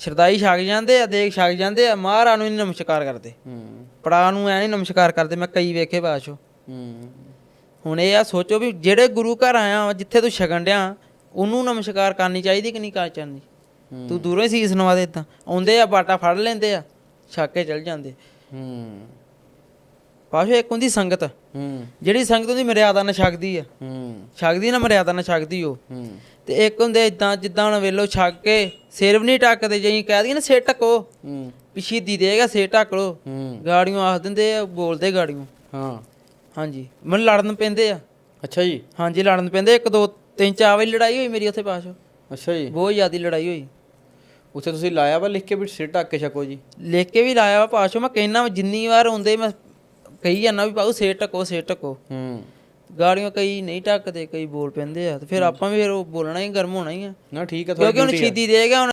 ਸ਼ਰਦਾਈ ਛਕ ਜਾਂਦੇ ਆ ਦੇਖ ਛਕ ਜਾਂਦੇ ਆ ਮਹਾਰਾ ਨੂੰ ਨਹੀਂ ਨਮਸਕਾਰ ਕਰਦੇ। ਹੂੰ। ਪੜਾ ਨੂੰ ਐ ਨਹੀਂ ਨਮਸਕਾਰ ਕਰਦੇ ਮੈਂ ਕਈ ਵੇਖੇ ਬਾਸ਼ੋ ਹੂੰ। ਹੁਣ ਇਹ ਆ ਸੋਚੋ ਵੀ ਜਿਹੜੇ ਗੁਰੂ ਘਰ ਆਇਆ ਜਿੱਥੇ ਤੂੰ ਛਕਣ ਡਿਆ ਉਹਨੂੰ ਨਮਸਕਾਰ ਕਰਨੀ ਚਾਹੀਦੀ ਕਿ ਨਹੀਂ ਕਰ ਚਾਹੀਦੀ? ਤੂੰ ਦੂਰੋਂ ਹੀ ਸੀਸ ਨਵਾ ਦੇ ਤਾਂ ਆਉਂਦੇ ਆ ਬਾਟਾ ਫੜ ਲੈਂਦੇ ਆ ਛੱਕ ਕੇ ਚਲ ਜਾਂਦੇ। ਹੂੰ। ਪਾਸ਼ੋ ਇੱਕ ਹੁੰਦੀ ਸੰਗਤ। ਹੂੰ। ਜਿਹੜੀ ਸੰਗਤ ਉਹਦੀ ਮਰਿਆਦਾ ਨਾਲ ਛਕਦੀ ਆ। ਹੂੰ। ਛਕਦੀ ਨਾ ਮਰਿਆਦਾ ਨਾਲ ਛਕਦੀ ਉਹ। ਹੂੰ। ਤੇ ਇੱਕ ਹੁੰਦੇ ਇਦਾਂ ਜਿੱਦਾਂ ਹੁਣ ਵੇਲੋ ਛੱਕ ਕੇ ਸਿਰ ਵੀ ਨਹੀਂ ਟੱਕਦੇ ਜਈ ਕਹਿ ਦਈਏ ਨਾ ਸਿਰ ਟੱਕੋ ਹੂੰ। ਪਿਛੀਦੀ ਦੇਗਾ ਸਿਰ ਟੱਕ ਲੋ ਹੂੰ। ਗਾੜੀਆਂ ਆਖ ਦਿੰਦੇ ਆ ਬੋਲਦੇ ਗਾੜੀਆਂ। ਹਾਂ। ਹਾਂਜੀ। ਮੈਨੂੰ ਲੜਨ ਪੈਂਦੇ ਆ। ਅੱਛਾ ਜੀ। ਹਾਂਜੀ ਲੜਨ ਪੈਂਦੇ ਇੱਕ ਦੋ ਤਿੰਨ ਚਾਰ ਵਾਰੀ ਲੜਾਈ ਹੋਈ ਮੇਰੀ ਉੱਥੇ ਪਾਸ਼ੋ। ਅੱਛਾ ਜੀ। ਬਹੁਤ ਜ਼ਿਆਦੀ ਲੜਾਈ ਹੋਈ। ਉੱਥੇ ਤੁਸੀਂ ਲਾਇਆ ਵਾ ਲਿਖ ਕੇ ਵੀ ਸਿਰ ਢੱਕ ਕੇ ਛਕੋ ਜੀ। ਲਿਖ ਕੇ ਵੀ ਲਾਇਆ ਵਾ ਪਾਸ਼ੋ। ਮੈਂ ਕਹਿਣਾ ਜਿੰਨੀ ਵਾਰ ਹੁੰਦੇ ਮੈਂ ਕਹੀ ਜਾਂਦਾ ਵੀ ਪਾਉ ਸਿਰ ਟੱਕੋ ਸਿਰ ਟੱਕੋ ਹੂੰ। ਗਾੜੀਆਂ ਕਈ ਨਹੀਂ ਟੱਕਦੇ ਕਈ ਬੋਲ ਪੈਂਦੇ ਆ ਤੇ ਫਿਰ ਆਪਾਂ ਵੀ ਫਿਰ ਉਹ ਬੋਲਣਾ ਹੀ ਗਰਮ ਹੋਣਾ ਹੀ ਆ। ਨਾ ਠੀਕ ਆ ਕਿਉਂਕਿ ਹੁਣ। ਛੀਦੀ ਦੇਗਾ ਹੁਣ